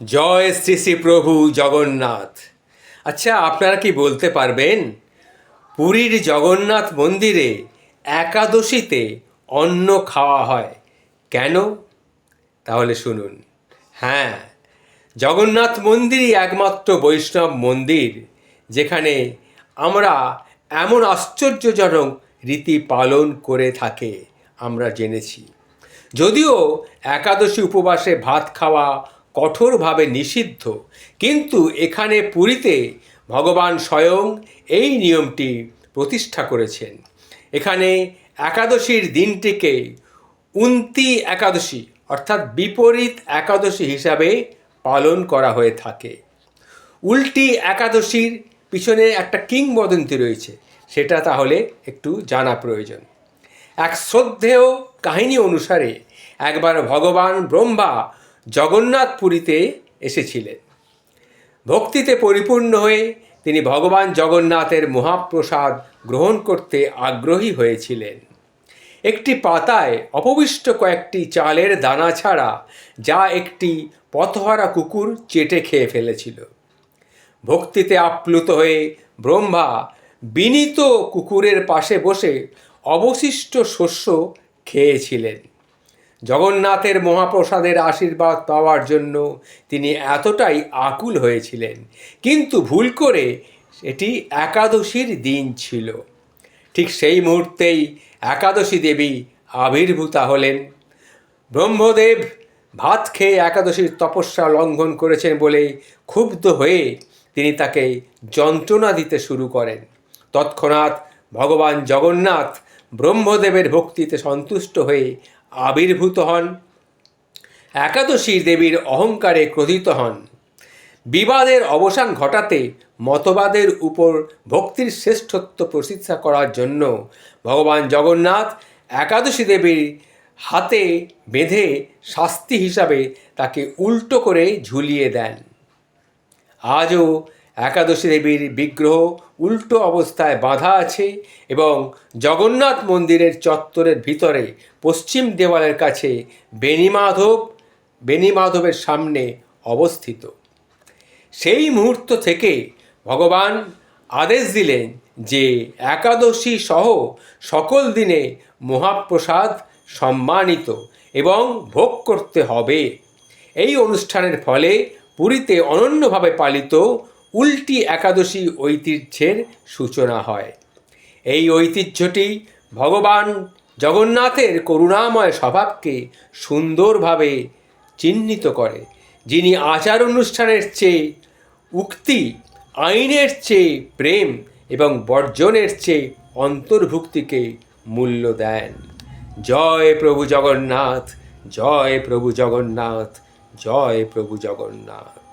জয় শ্রী শ্রী প্রভু জগন্নাথ। আচ্ছা আপনারা কি বলতে পারবেন? পুরীর জগন্নাথ মন্দিরে একাদশীতে অন্ন খাওয়া হয় কেন? তাহলে শুনুন। হ্যাঁ জগন্নাথ মন্দিরই একমাত্র বৈষ্ণব মন্দির, যেখানে আমরা এমন আশ্চর্যজনক রীতি পালন করে থাকে, আমরা জেনেছি। যদিও একাদশী উপবাসে ভাত খাওয়া কঠোরভাবে নিষিদ্ধ। কিন্তু এখানে পুরীতে ভগবান স্বয়ং এই নিয়মটি প্রতিষ্ঠা করেছেন। এখানে একাদশীর দিনটিকে উন্তি একাদশী অর্থাৎ বিপরীত একাদশী হিসাবে পালন করা হয়ে থাকে। উল্টি একাদশীর পিছনে একটা কিংবদন্তি রয়েছে, সেটা তাহলে একটু জানা প্রয়োজন। এক শ্রদ্ধেয় কাহিনী অনুসারে একবার ভগবান ব্রহ্মা জগন্নাথপুরীতে এসেছিলেন। ভক্তিতে পরিপূর্ণ হয়ে তিনি ভগবান জগন্নাথের মহাপ্রসাদ গ্রহণ করতে আগ্রহী হয়েছিলেন। একটি পাতায় অপবিষ্ট কয়েকটি চালের দানা ছাড়া যা একটি পথহারা কুকুর চেটে খেয়ে ফেলেছিল। ভক্তিতে আপ্লুত হয়ে ব্রহ্মা বিনীত কুকুরের পাশে বসে অবশিষ্ট শস্য খেয়েছিলেন। জগন্নাথের মহাপ্রসাদের আশীর্বাদ পাওয়ার জন্য তিনি এতটাই আকুল হয়েছিলেন। কিন্তু ভুল করে এটি একাদশীর দিন ছিল। ঠিক সেই মুহূর্তেই একাদশী দেবী আবির্ভূতা হলেন। ব্রহ্মদেব ভাত খেয়ে একাদশীর তপস্যা লঙ্ঘন করেছেন বলে ক্ষুব্ধ হয়ে তিনি তাকে যন্ত্রণা দিতে শুরু করেন। তৎক্ষণাৎ ভগবান জগন্নাথ ব্রহ্মদেবের ভক্তিতে সন্তুষ্ট হয়ে আবির্ভূত হন। একাদশী দেবীর অহংকারে ক্রোধিত হন। বিবাদের অবসান ঘটাতে মতবাদের উপর ভক্তির শ্রেষ্ঠত্ব প্রতিষ্ঠা করার জন্য ভগবান জগন্নাথ একাদশী দেবীর হাতে বেঁধে শাস্তি হিসাবে তাকে উল্টো করে ঝুলিয়ে দেন। আজও একাদশী দেবীর বিগ্রহ উল্টো অবস্থায় বাঁধা আছে এবং জগন্নাথ মন্দিরের চত্বরের ভিতরে পশ্চিম দেওয়ালের কাছে বেণীমাধব বেণীমাধবের সামনে অবস্থিত। সেই মুহূর্ত থেকে ভগবান আদেশ দিলেন যে একাদশী সহ সকল দিনে মহাপ্রসাদ সম্মানিত এবং ভোগ করতে হবে। এই অনুষ্ঠানের ফলে পুরীতে অনন্যভাবে পালিত উল্টি একাদশী ঐতিহ্যের সূচনা হয়। এই ঐতিহ্যটি ভগবান জগন্নাথের করুণাময় স্বভাবকে সুন্দরভাবে চিহ্নিত করে, যিনি আচার অনুষ্ঠানের চেয়ে, উক্তি, আইনের চেয়ে প্রেম এবং বর্জনের চেয়ে অন্তর্ভুক্তিকে মূল্য দেন। জয় প্রভু জগন্নাথ, জয় প্রভু জগন্নাথ, জয় প্রভু জগন্নাথ।